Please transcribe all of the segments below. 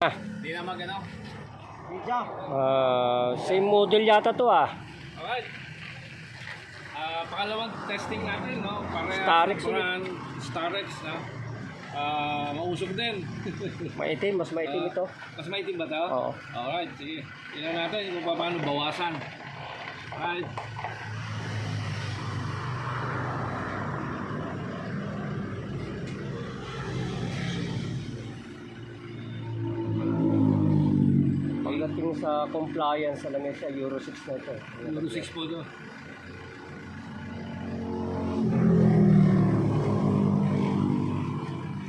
Ah, Hindi na magano. ah, same model yata to ah. Alright. Ah, pangalawang testing natin, no? Para Starex brand Starex, na. Ah, mausog din. Maitim, mas maitim Ah, ito. Mas maitim ba ito? Oo. Alright, sige. Tingnan natin kung paano bawasan. Alright. Pagdating sa compliance, alam niyo siya, Euro 6 na ito. Euro 6 po ito.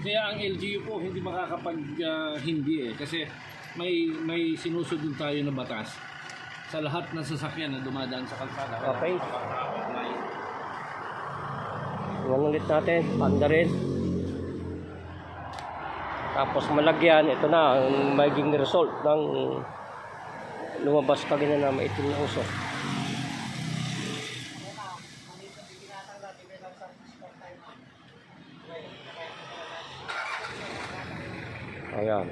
Kaya ang LGU po hindi makakapag ah, hindi eh kasi may may sinusunod tayo na batas sa lahat ng sasakyan na dumadaan sa kalsada. Okay. Tingnan ulit natin, panda rin. Tapos malagyan, ito na ang magiging result ng lumabas pa ganyan na maitim na usok. Ayan.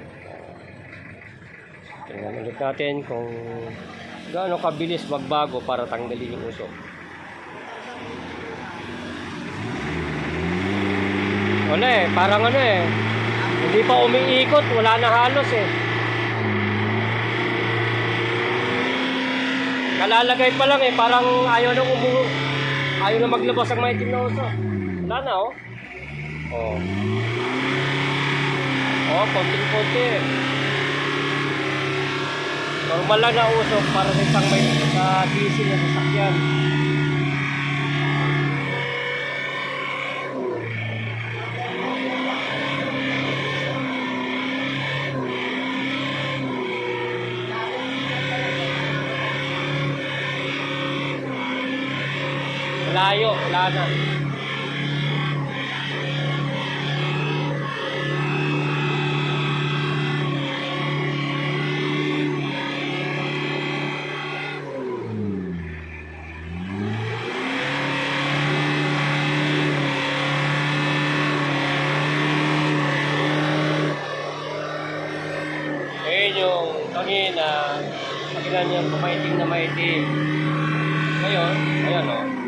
Tingnan ulit natin kung gaano kabilis magbago para tanggalin yung usok. Wala eh, parang ano eh. Hindi pa umiikot, wala na halos eh. Kalalagay pa lang eh, parang ayaw na umu... Ayaw na maglabas ang maitim na uso. Wala na oh. Oh. Oh, konting-konti. Normal lang na usok para sa isang may sa diesel na sasakyan. Malayo, wala na. Ayun yung kanina, kanina niya kumaitim na maitim. Ngayon, ayan o. Okay.